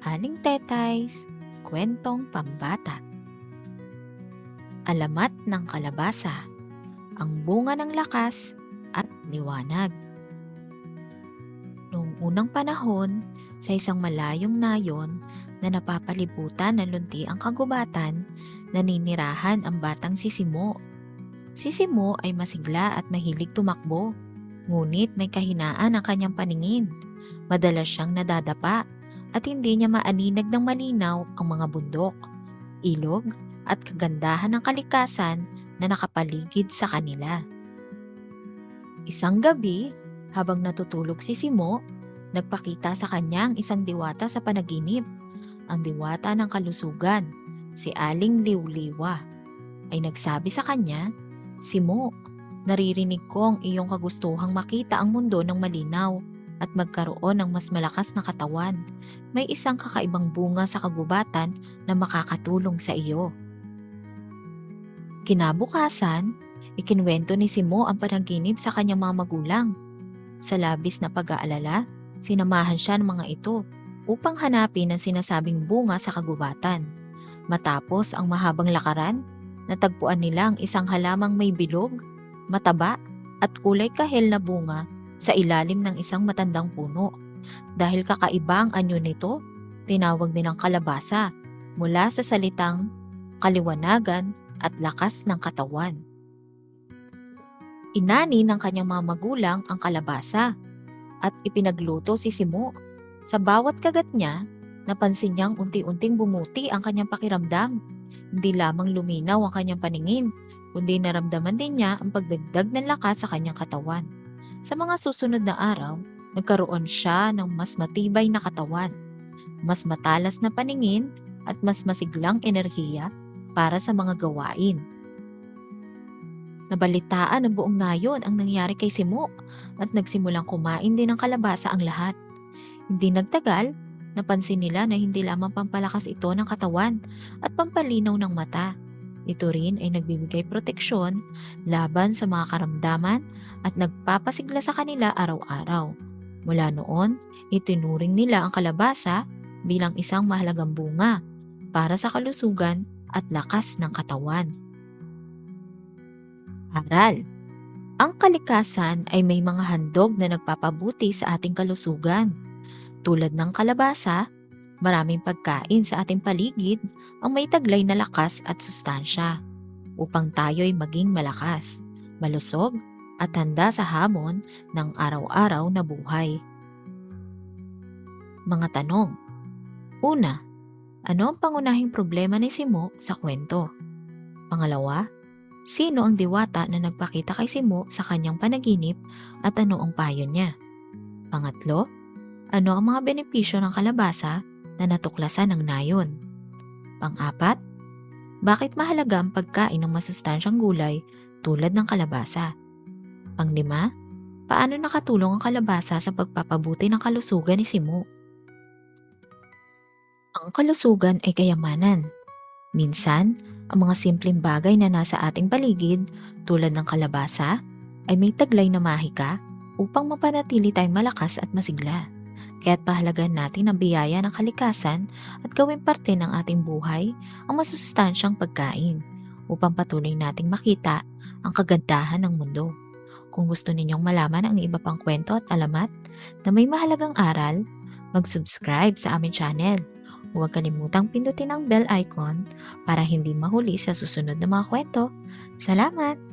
Aling Tetays, Kwentong Pambata Alamat ng Kalabasa Ang Bunga ng Lakas at Liwanag Noong unang panahon, sa isang malayong nayon na napapalibutan ng lunti ang kagubatan, naninirahan ang batang si Simo. Si Simo ay masigla at mahilig tumakbo, ngunit may kahinaan ang kanyang paningin. Madalas siyang nadadapa at hindi niya maaninag ng malinaw ang mga bundok, ilog at kagandahan ng kalikasan na nakapaligid sa kanila. Isang gabi, habang natutulog si Simo, nagpakita sa kanya ang isang diwata sa panaginip. Ang diwata ng kalusugan, si Aling Liwliwa, ay nagsabi sa kanya, Simo, naririnig ko ang iyong kagustuhang makita ang mundo ng malinaw at magkaroon ng mas malakas na katawan. May isang kakaibang bunga sa kagubatan na makakatulong sa iyo. Kinabukasan, ikinwento ni Simo ang panaginip sa kanyang mga magulang. Sa labis na pag-aalala, sinamahan siya ng mga ito upang hanapin ang sinasabing bunga sa kagubatan. Matapos ang mahabang lakaran, natagpuan nila ang isang halamang may bilog, mataba at kulay kahel na bunga sa ilalim ng isang matandang puno. Dahil kakaiba ang anyo nito, tinawag nilang kalabasa mula sa salitang kaliwanagan at lakas ng katawan. Inani ng kanyang mga magulang ang kalabasa at ipinagluto si Simo. Sa bawat kagat niya, napansin niyang unti-unting bumuti ang kanyang pakiramdam. Hindi lamang luminaw ang kanyang paningin, kundi naramdaman din niya ang pagdagdag ng lakas sa kanyang katawan. Sa mga susunod na araw, nagkaroon siya ng mas matibay na katawan, mas matalas na paningin at mas masiglang enerhiya para sa mga gawain. Nabalitaan ng buong nayon ang nangyari kay Simo at nagsimulang kumain din ng kalabasa ang lahat. Hindi nagtagal, napansin nila na hindi lamang pampalakas ito ng katawan at pampalinaw ng mata. Ito rin ay nagbibigay proteksyon laban sa mga karamdaman at nagpapasigla sa kanila araw-araw. Mula noon, itinuring nila ang kalabasa bilang isang mahalagang bunga para sa kalusugan at lakas ng katawan. Aral Ang kalikasan ay may mga handog na nagpapabuti sa ating kalusugan. Tulad ng kalabasa, maraming pagkain sa ating paligid ang may taglay na lakas at sustansya upang tayo'y maging malakas, malusog at handa sa hamon ng araw-araw na buhay. Mga tanong Una, ano ang pangunahing problema ni Simo sa kwento? Pangalawa, sino ang diwata na nagpakita kay Simo sa kanyang panaginip at ano ang payo niya? Pangatlo, ano ang mga benepisyo ng kalabasa na natuklasan ng nayon? Pang-apat, bakit mahalaga ang pagkain ng masustansyang gulay tulad ng kalabasa? Panglima, paano nakatulong ang kalabasa sa pagpapabuti ng kalusugan ni Simo? Ang kalusugan ay kayamanan. Minsan, ang mga simpleng bagay na nasa ating paligid tulad ng kalabasa ay may taglay na mahika upang mapanatili tayong malakas at masigla. Kaya't pahalagan natin ang biyaya ng kalikasan at gawing parte ng ating buhay ang masustansyang pagkain upang patuloy nating makita ang kagandahan ng mundo. Kung gusto ninyong malaman ang iba pang kwento at alamat na may mahalagang aral, mag-subscribe sa aming channel Huwag kalimutang pindutin ang bell icon para hindi mahuli sa susunod na mga kwento. Salamat!